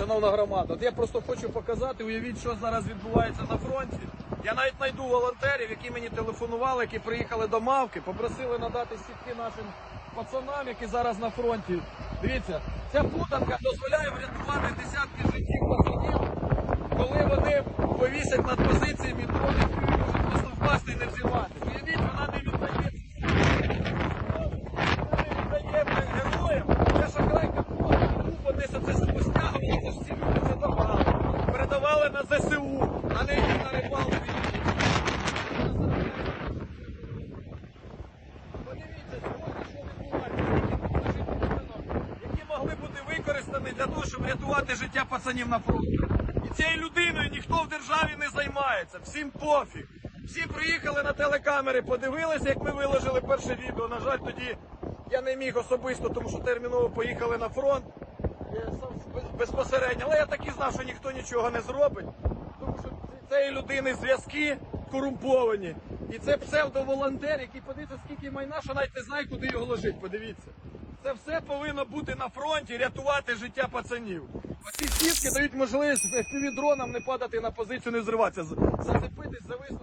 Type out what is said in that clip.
шановна громада, от я просто хочу показати, уявіть, що зараз відбувається на фронті. Я навіть знайду волонтерів, які мені телефонували, які приїхали до Мавки, попросили надати сітки нашим пацанам, які зараз на фронті. Дивіться, ця путанка дозволяє врятувати десятки життів пацанів, коли вони повісять над позиціями дрони, можуть просто впасти і не взірвати. Це добрали. Передавали на ЗСУ, а не на рибалку. Подивіться, сьогодні що відбувається, які могли бути використані для того, щоб рятувати життя пацанів на фронті. І цією людиною ніхто в державі не займається, всім пофіг. Всі приїхали на телекамери, подивилися, як ми виложили перше відео. На жаль, тоді я не міг особисто, тому що терміново поїхали на фронт безпосередньо. Але я так і знав, що ніхто нічого не зробить, тому що цієї людини зв'язки корумповані. І це псевдоволонтер, який подивиться, скільки майна, що навіть не знає, куди його ложить. Подивіться. Це все повинно бути на фронті, рятувати життя пацанів. Оці сітки дають можливість FPV-дронам не падати на позицію, не зриватися, зацепитись, зависнути.